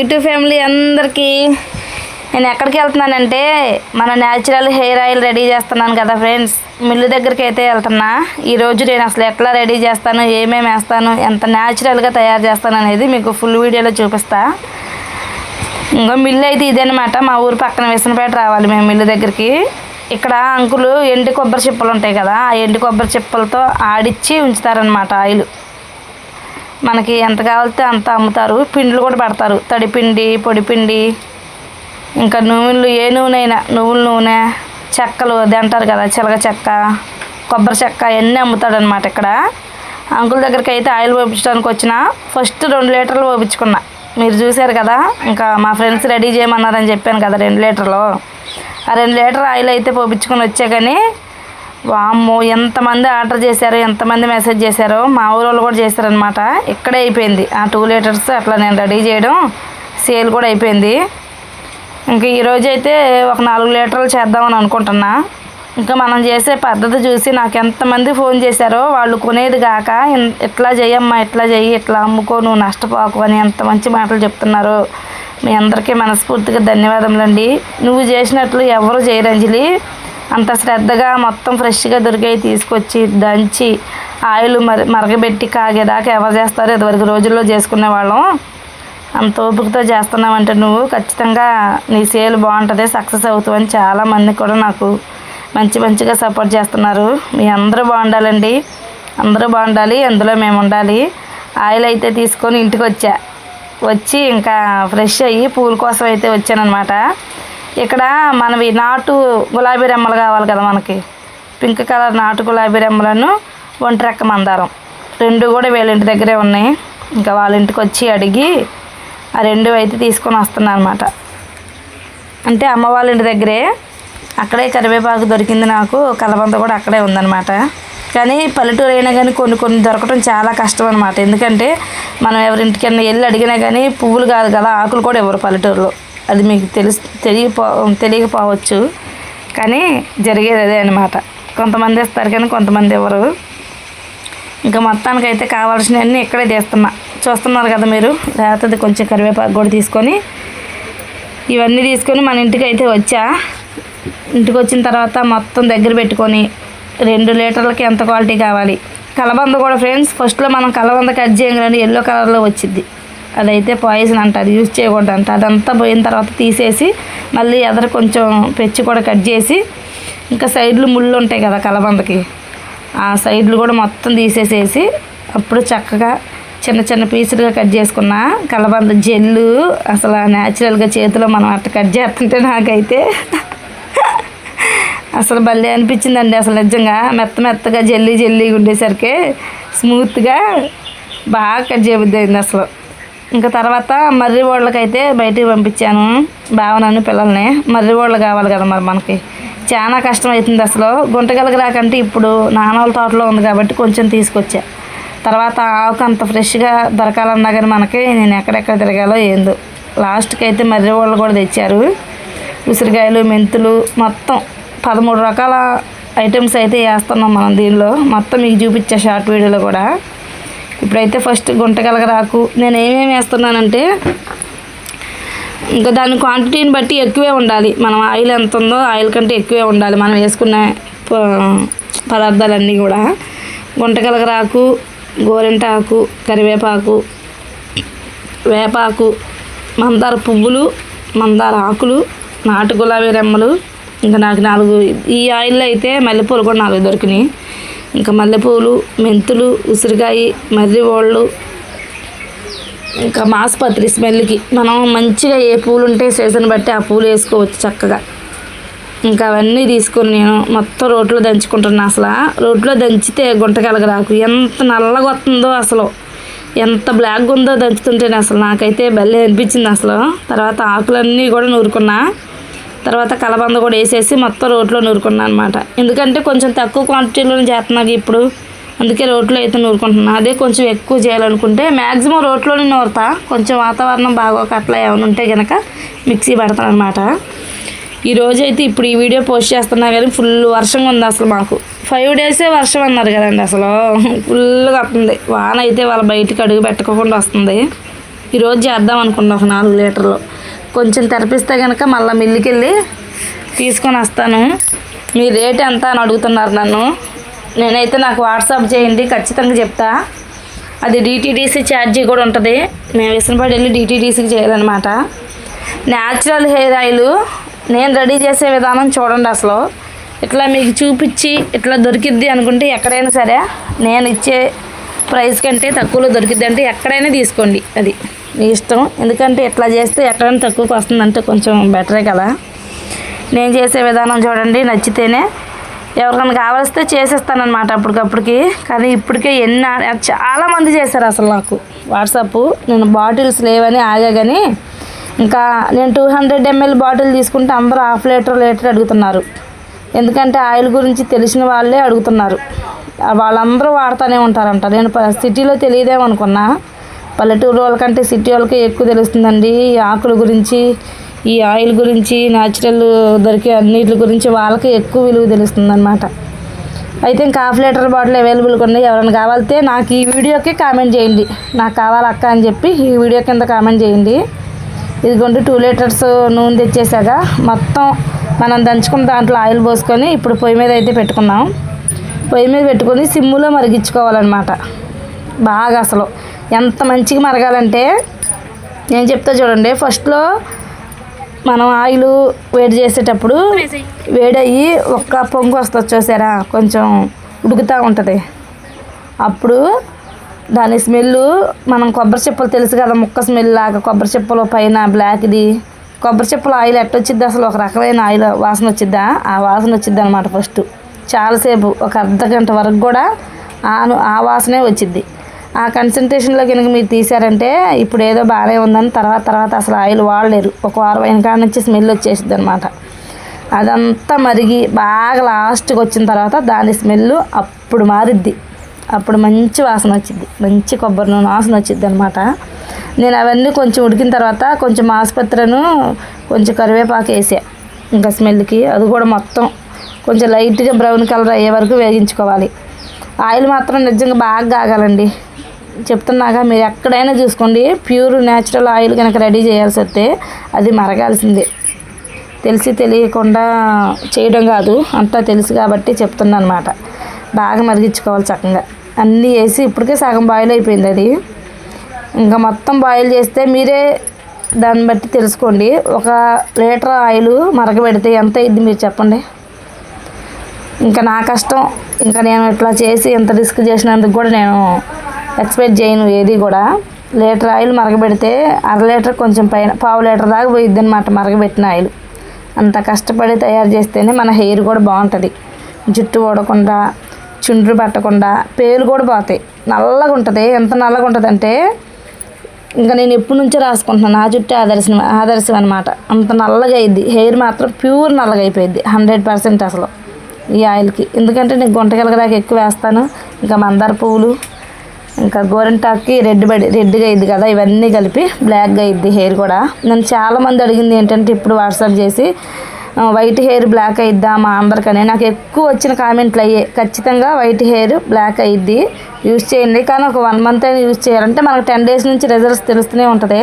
YouTube family అందరికీ నేను ఎక్కడికి వెళ్తున్నానంటే మన న్యాచురల్ హెయిర్ ఆయిల్ రెడీ చేస్తున్నాను కదా ఫ్రెండ్స్. మిల్లు దగ్గరికి అయితే వెళ్తున్నా. ఈరోజు నేను అసలు ఎట్లా రెడీ చేస్తాను ఏమేమి వేస్తాను ఎంత న్యాచురల్గా తయారు చేస్తాను అనేది మీకు ఫుల్ వీడియోలో చూపిస్తా. ఇంకో మిల్లు అయితే ఇదేనమాట మా ఊరు పక్కన విసనపేట రావాలి మేము మిల్లు దగ్గరికి. ఇక్కడ అంకులు ఎండు కొబ్బరి చిప్పలు ఉంటాయి కదా ఆ ఎండు కొబ్బరి చిప్పలతో ఆడిచ్చి ఉంచుతారనమాట ఆయిల్. మనకి ఎంత కావాలితే అంత అమ్ముతారు. పిండిలు కూడా పడతారు. తడిపిండి పొడిపిండి ఇంకా నూనెలు ఏ నూనె అయినా నువ్వుల నూనె చెక్కలు అది అంటారు కదా చిలక చెక్క కొబ్బరి చెక్క అన్నీ అమ్ముతాడనమాట ఇక్కడ. అంకుల్ దగ్గరికి అయితే ఆయిల్ పోపించడానికి వచ్చిన. ఫస్ట్ రెండు లీటర్లు పోపించుకున్నా. మీరు చూశారు కదా ఇంకా మా ఫ్రెండ్స్ రెడీ చేయమన్నారని చెప్పాను కదా రెండు లీటర్లు. ఆ రెండు లీటర్ ఆయిల్ అయితే పోపించుకొని వచ్చా కానీ వామ్మో ఎంతమంది ఆర్డర్ చేశారో ఎంతమంది మెసేజ్ చేశారో మా ఊరోళ్ళు వాళ్ళు కూడా చేశారనమాట ఇక్కడే అయిపోయింది. ఆ టూ లీటర్స్ అట్లా నేను రెడీ చేయడం సేల్ కూడా అయిపోయింది. ఇంకా ఈరోజు అయితే ఒక నాలుగు లీటర్లు చేద్దామని అనుకుంటున్నా. ఇంకా మనం చేసే పద్ధతి చూసి నాకు ఎంతమంది ఫోన్ చేశారో వాళ్ళు కొనేది కాక ఇట్లా చేయమ్మా ఇట్లా చెయ్యి ఇట్లా అమ్ముకో నువ్వు నష్టపోకు అని ఎంత మంచి మాటలు చెప్తున్నారు మీ అందరికీ మనస్ఫూర్తిగా ధన్యవాదములండి. నువ్వు చేసినట్లు ఎవరు చేయరంజలి అంత శ్రద్ధగా మొత్తం ఫ్రెష్గా దొరికాయి తీసుకొచ్చి దంచి ఆయిల్ మరి మరగబెట్టి కాగేదాకా ఎవరు చేస్తారో ఇదివరకు రోజుల్లో చేసుకునే వాళ్ళం. అంత ఓపికతో చేస్తున్నావంటే నువ్వు ఖచ్చితంగా నీ సేల్ బాగుంటుంది సక్సెస్ అవుతావని చాలామంది కూడా నాకు మంచి మంచిగా సపోర్ట్ చేస్తున్నారు. మీ అందరూ బాగుండాలండి. అందరూ బాగుండాలి అందులో మేము ఉండాలి. ఆయిల్ అయితే తీసుకొని ఇంటికి వచ్చా. వచ్చి ఇంకా ఫ్రెష్ అయ్యి పూల కోసం అయితే వచ్చానమాట ఇక్కడ మనవి నాటు గులాబీ రెమ్మలు కావాలి కదా మనకి. పింక్ కలర్ నాటు గులాబీ రెమ్మలను ఒంటి రెక్క మందారం. రెండు కూడా వీళ్ళ ఇంటి దగ్గరే ఉన్నాయి. ఇంకా వాళ్ళ ఇంటికి వచ్చి అడిగి ఆ రెండు అయితే తీసుకొని వస్తున్నాను అనమాట అంటే అమ్మ వాళ్ళ ఇంటి దగ్గరే. అక్కడే కరివేపాకు దొరికింది నాకు. కలబంద కూడా అక్కడే ఉందన్నమాట. కానీ పల్లెటూరు అయినా కానీ కొన్ని కొన్ని దొరకడం చాలా కష్టం అనమాట ఎందుకంటే మనం ఎవరింటికైనా వెళ్ళి అడిగినా కానీ పువ్వులు కాదు కదా ఆకులు కూడా ఇవ్వరు పల్లెటూరులో. అది మీకు తెలుసు తెలియపో తెలియకపోవచ్చు. కానీ జరిగేది అదే అనమాట కొంతమంది ఇస్తారు కానీ కొంతమంది ఇవ్వరు. ఇంకా మొత్తానికి అయితే కావాల్సినవన్నీ ఇక్కడే తీస్తున్నా. చూస్తున్నారు కదా మీరు? లేకపోతే కొంచెం కరివేపాకు కూడా తీసుకొని ఇవన్నీ తీసుకొని మన ఇంటికి అయితే వచ్చా. ఇంటికి వచ్చిన తర్వాత మొత్తం దగ్గర పెట్టుకొని రెండు లీటర్లకి ఎంత క్వాలిటీ కావాలి? కలబంద కూడా ఫ్రెండ్స్ ఫస్ట్లో మనం కలబంద కట్ చేయం ఎల్లో కలర్లో వచ్చింది అదైతే పాయిజన్ అంట అది యూజ్ చేయకూడదు అంట అదంతా పోయిన తర్వాత తీసేసి మళ్ళీ ఎదర కొంచెం పెచ్చి కూడా కట్ చేసి ఇంకా సైడ్లు ముళ్ళు ఉంటాయి కదా కలబందకి ఆ సైడ్లు కూడా మొత్తం తీసేసేసి అప్పుడు చక్కగా చిన్న చిన్న పీసులుగా కట్ చేసుకున్న కలబంద జెల్లు అసలు న్యాచురల్గా చేతిలో మనం అట్లా కట్ చేస్తుంటే నాకైతే అసలు భలే అనిపించిందండి అసలు నిజంగా. మెత్త మెత్తగా జల్లీ జల్లీగా ఉండేసరికి స్మూత్గా బాగా కట్ చేయబుద్ది అయింది అసలు. ఇంకా తర్వాత మర్రి ఓళ్ళకైతే బయటికి పంపించాను. భావనని పిల్లల్ని. మర్రి ఓళ్ళు కావాలి కదా మరి మనకి. చాలా కష్టం అవుతుంది అసలు. గుంటగలకి రాకంటే ఇప్పుడు నాన్నోళ్ళ తోటలో ఉంది కాబట్టి కొంచెం తీసుకొచ్చా. తర్వాత ఆకు అంత ఫ్రెష్గా దొరకాలన్నా కానీ మనకి నేను ఎక్కడెక్కడ తిరగాలో ఏందో. లాస్ట్కి అయితే మర్రి వాళ్ళు కూడా తెచ్చారు. ఉసిరికాయలు మెంతులు మొత్తం పదమూడు రకాల ఐటమ్స్ అయితే వేస్తున్నాం మనం దీనిలో. మొత్తం మీకు చూపించా షార్ట్ వీడియోలో కూడా. ఇప్పుడైతే ఫస్ట్ గుంటగలగరాకు నేను ఏమేమి వేస్తున్నానంటే ఇంకా దాని క్వాంటిటీని బట్టి ఎక్కువే ఉండాలి. మనం ఆయిల్ ఎంత ఉందో ఆయిల్ కంటే ఎక్కువే ఉండాలి. మనం వేసుకునే ప- పదార్థాలన్నీ కూడా. గుంటగలగరాకు గోరింటాకు కరివేపాకు వేపాకు మందార పువ్వులు మందార ఆకులు నాటు గులాబీ రెమ్మలు ఇంకా నాకు నాలుగు ఈ ఆయిల్లో అయితే మల్లెపూలు కూడా నాలుగు దొరికినాయి. ఇంకా మల్లెపూలు మెంతులు ఉసిరికాయ మర్రి ఓళ్ళు ఇంకా మాస్పత్రి స్మెల్కి మనం మంచిగా ఏ పూలు ఉంటే సీజన్ బట్టి ఆ పూలు వేసుకోవచ్చు చక్కగా. ఇంకా అవన్నీ తీసుకొని నేను మొత్తం రోట్లో దంచుకుంటున్నా అసలు. రోట్లో దంచితే గుంటకలగ రాకు. ఎంత నల్లగా వస్తుందో అసలు. ఎంత బ్లాక్గా ఉందో దంచుతుంటేనే అసలు నాకైతే భలే అనిపించింది అసలు. తర్వాత ఆకులన్నీ కూడా నూరుకున్నా. తర్వాత కలబంద కూడా వేసేసి మొత్తం రోట్లో నూరుకున్నాను అనమాట ఎందుకంటే కొంచెం తక్కువ క్వాంటిటీలోనే చేస్తున్నాను ఇప్పుడు. అందుకే రోట్లో అయితే నూరుకుంటున్నాను అదే కొంచెం ఎక్కువ చేయాలనుకుంటే మ్యాక్సిమం రోట్లోనే నూరుతా. కొంచెం వాతావరణం బాగోక అట్లా ఏమైనా ఉంటే కనుక మిక్సీ పెడతాను అనమాట ఈరోజు అయితే ఇప్పుడు ఈ వీడియో పోస్ట్ చేస్తున్నా కానీ ఫుల్ వర్షంగా ఉంది అసలు మాకు. ఫైవ్ డేసే వర్షం అన్నారు కదండి అసలు. ఫుల్గా వస్తుంది. వాన అయితే వాళ్ళ బయటికి అడుగు పెట్టకుండా వస్తుంది. ఈరోజు చేద్దాం అనుకున్నా ఒక నాలుగు లీటర్లు. కొంచెం తెరపిస్తే కనుక మళ్ళీ మిల్లుకి వెళ్ళి తీసుకొని వస్తాను. మీ రేట్ ఎంత అని అడుగుతున్నారు నన్ను. నేనైతే నాకు వాట్సాప్ చేయండి ఖచ్చితంగా చెప్తా. అది డిటీడీసీ ఛార్జీ కూడా ఉంటుంది. మేము విసనపడి వెళ్ళి డిటీడీసీకి చేయాలన్నమాట న్యాచురల్ హెయిర్ ఆయిల్ నేను రెడీ చేసే విధానం చూడండి అసలు. ఇట్లా మీకు చూపించి ఇట్లా దొరికిద్ది అనుకుంటే ఎక్కడైనా సరే నేను ఇచ్చే ప్రైస్ కంటే తక్కువలో దొరికిద్ది అంటే ఎక్కడైనా తీసుకోండి అది. మీ ఇష్టం. ఎందుకంటే ఇట్లా చేస్తే ఎక్కడైనా తక్కువకి వస్తుందంటే కొంచెం బెటరే కదా. నేను చేసే విధానం చూడండి నచ్చితేనే ఎవరికైనా కావలిస్తే చేసేస్తానమాట అప్పటికప్పటికి. కానీ ఇప్పటికే ఎన్ని చాలామంది చాలా మంది చేశారు అసలు నాకు. వాట్సాప్ నేను బాటిల్స్ లేవని ఆగా కానీ ఇంకా నేను టూ హండ్రెడ్ ఎంఎల్ బాటిల్ తీసుకుంటే అందరూ హాఫ్ లీటర్ లీటర్ అడుగుతున్నారు. ఎందుకంటే ఆయిల్ గురించి తెలిసిన వాళ్ళే అడుగుతున్నారు. వాళ్ళందరూ వాడుతూనే ఉంటారంట. నేను ప- సిటీలో తెలియదేమనుకున్నా. పల్లెటూరు వాళ్ళకంటే సిటీ వాళ్ళకి ఎక్కువ తెలుస్తుందండి. ఈ ఆకుల గురించి ఈ ఆయిల్ గురించి న్యాచురల్ దొరికే అన్నిటి గురించి వాళ్ళకి ఎక్కువ విలువ తెలుస్తుంది అనమాట అయితే ఇంకా హాఫ్ లీటర్ బాటిల్ అవైలబుల్గా ఉన్నాయి. ఎవరైనా కావాలితే నాకు ఈ వీడియోకి కామెంట్ చేయండి. నాకు కావాలక్క అని చెప్పి ఈ వీడియో కింద కామెంట్ చేయండి. ఇదిగోండి టూ లీటర్స్ నూనె తెచ్చేసాక మొత్తం మనం దంచుకున్న దాంట్లో ఆయిల్ పోసుకొని ఇప్పుడు పొయ్యి మీద అయితే పెట్టుకున్నాం. పొయ్యి మీద పెట్టుకొని సిమ్ములో మరిగించుకోవాలన్నమాట. బాగా అసలు. ఎంత మంచిగా మరగాలంటే నేను చెప్తా చూడండి. ఫస్ట్లో మనం ఆయిల్ వేడి చేసేటప్పుడు వేడయ్యి ఒక్క పొంగు వస్తుంది చూసారా? కొంచెం ఉడుకుతూ ఉంటుంది. అప్పుడు దాని స్మెల్ మనం కొబ్బరి చెప్పులు తెలుసు కదా ముక్క స్మెల్ లాగా కొబ్బరి చెప్పులు పైన బ్లాక్ది. కొబ్బరి చెప్పులు ఆయిల్ ఎట్టొచ్చిద్ది అసలు ఒక రకమైన ఆయిల్ వాసన వచ్చిద్దా? ఆ వాసన వచ్చిద్ది అనమాట ఫస్ట్. చాలాసేపు ఒక అర్ధ గంట వరకు కూడా ఆ ఆ వాసనే వచ్చిద్ది. ఆ కన్సన్ట్రేషన్లో కనుక మీరు తీసారంటే ఇప్పుడు ఏదో బాగానే ఉందని తర్వాత తర్వాత అసలు ఆయిల్ వాడలేరు. ఒక వారం అయిన కాడ నుంచి స్మెల్ వచ్చేసింది అనమాట అదంతా మరిగి బాగా లాస్ట్కి వచ్చిన తర్వాత దాని స్మెల్ అప్పుడు మారిద్ది. అప్పుడు మంచి వాసన వచ్చింది మంచి కొబ్బరి నూనె వాసన వచ్చింది అనమాట నేను అవన్నీ కొంచెం ఉడికిన తర్వాత కొంచెం ఆసుపత్రిను కొంచెం కరివేపాకు వేసా. ఇంకా స్మెల్కి అది కూడా మొత్తం కొంచెం లైట్గా బ్రౌన్ కలర్ అయ్యే వరకు వేగించుకోవాలి ఆయిల్ మాత్రం నిజంగా బాగా కాగాలండి. చెప్తున్నాగా మీరు ఎక్కడైనా చూసుకోండి. ప్యూర్ న్యాచురల్ ఆయిల్ కనుక రెడీ చేయాల్సి వస్తే అది మరగాల్సిందే. తెలిసి తెలియకుండా చేయడం కాదు అంతా తెలుసు కాబట్టి చెప్తున్నా అనమాట బాగా మరిగించుకోవాలి చక్కగా. అన్నీ వేసి ఇప్పటికే సగం బాయిల్ అయిపోయింది అది. ఇంకా మొత్తం బాయిల్ చేస్తే మీరే దాన్ని బట్టి తెలుసుకోండి. ఒక లీటర్ ఆయిల్ మరగబెడితే ఎంత అయింది మీరు చెప్పండి? ఇంకా నా కష్టం. ఇంకా నేను ఇట్లా చేసి ఇంత రిస్క్ చేసినందుకు కూడా నేను ఎక్స్పెక్ట్ చేయను ఏది కూడా. లీటర్ ఆయిల్ మరగబెడితే అర లీటర్ కొంచెం పైన పావు లీటర్ దాకా పోయిద్ది అనమాట మరగబెట్టిన ఆయిల్. అంత కష్టపడి తయారు చేస్తేనే మన హెయిర్ కూడా బాగుంటుంది. జుట్టు ఊడకుండా చుండ్రు పట్టకుండా పేలు కూడా పోతాయి. నల్లగా ఉంటుంది. ఎంత నల్లగా ఉంటుంది అంటే ఇంకా నేను ఎప్పటి నుంచో రాసుకుంటున్నాను. నా జుట్టు ఆదర్శం ఆదర్శం అనమాట అంత నల్లగా అయింది హెయిర్ మాత్రం ప్యూర్ నల్లగా అయిపోయింది హండ్రెడ్ పర్సెంట్ అసలు ఈ ఆయిల్కి. ఎందుకంటే నేను గుంటకెలగడానికి ఎక్కువ వేస్తాను. ఇంకా మందార పువ్వులు ఇంకా గోరింటాక్కి రెడ్ బడి రెడ్గా అయింది కదా ఇవన్నీ కలిపి బ్లాక్గా అయింది హెయిర్ కూడా. నన్ను చాలామంది అడిగింది ఏంటంటే ఇప్పుడు వాట్సాప్ చేసి వైట్ హెయిర్ బ్లాక్ అయిద్దా మా అందరికనే? నాకు ఎక్కువ వచ్చిన కామెంట్లు అయ్యే ఖచ్చితంగా వైట్ హెయిర్ బ్లాక్ అయిద్ది. యూజ్ చేయండి. కానీ ఒక వన్ మంత్ అయినా యూజ్ చేయాలంటే మనకు టెన్ డేస్ నుంచి రిజల్ట్స్ తెలుస్తూనే ఉంటుంది.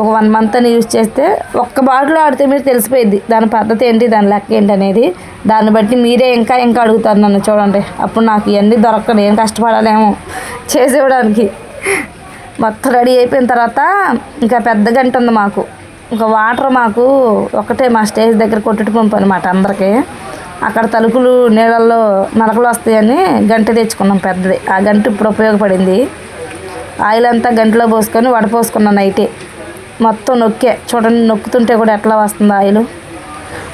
ఒక వన్ మంత్ అని యూజ్ చేస్తే ఒక్క బాటిల్ ఆడితే మీరు తెలిసిపోయింది దాని పద్ధతి ఏంటి దాని లెక్క ఏంటి అనేది. దాన్ని బట్టి మీరే ఇంకా ఇంకా అడుగుతారు నన్ను చూడండి. అప్పుడు నాకు ఇవన్నీ దొరకదు ఏం కష్టపడాలేమో చేసేవడానికి మొత్తం రెడీ అయిపోయిన తర్వాత ఇంకా పెద్ద గంట ఉంది మాకు. ఇంకా వాటర్ మాకు ఒకటే మా స్టేజ్ దగ్గర కొట్టుకు పంపు అనమాట అందరికీ. అక్కడ తలుపులు నీళ్ళల్లో నలకలు వస్తాయని గంట తెచ్చుకున్నాం పెద్దది. ఆ గంట ఇప్పుడు ఉపయోగపడింది. ఆయిల్ అంతా గంటలో పోసుకొని వడపోసుకున్నాను నైటే. మొత్తం నొక్కే. చూడండి నొక్కుతుంటే కూడా ఎట్లా వస్తుంది ఆయిల్?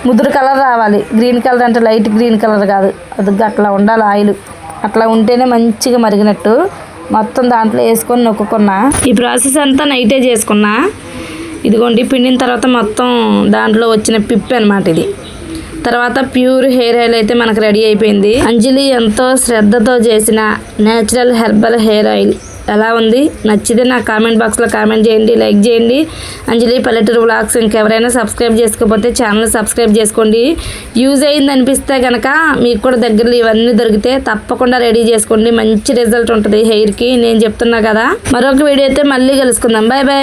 ముదురు కలర్ రావాలి. గ్రీన్ కలర్ అంటే లైట్ గ్రీన్ కలర్ కాదు. అది అట్లా ఉండాలి ఆయిల్. అట్లా ఉంటేనే మంచిగా మరిగినట్టు మొత్తం దాంట్లో వేసుకొని నొక్కుకున్నా. ఈ ప్రాసెస్ అంతా నైటే చేసుకున్నా. ఇదిగోండి పిండిన తర్వాత మొత్తం దాంట్లో వచ్చిన పిప్పి అనమాట ఇది. తర్వాత ప్యూర్ హెయిర్ ఆయిల్ అయితే మనకు రెడీ అయిపోయింది. అంజలి ఎంతో శ్రద్ధతో చేసిన నేచురల్ హెర్బల్ హెయిర్ ఆయిల్ ఎలా ఉంది? నచ్చితే నా కామెంట్ బాక్స్లో కామెంట్ చేయండి లైక్ చేయండి. అంజలి పల్లెటూరు బ్లాగ్స్ ఇంకెవరైనా సబ్స్క్రైబ్ చేసుకోకపోతే ఛానల్ సబ్స్క్రైబ్ చేసుకోండి. యూజ్ అయింది అనిపిస్తే కనుక మీకు కూడా దగ్గరలో ఇవన్నీ దొరికితే తప్పకుండా రెడీ చేసుకోండి. మంచి రిజల్ట్ ఉంటుంది హెయిర్కి నేను చెప్తున్నా కదా. మరొక వీడియో అయితే మళ్ళీ కలుసుకుందాం. Bye bye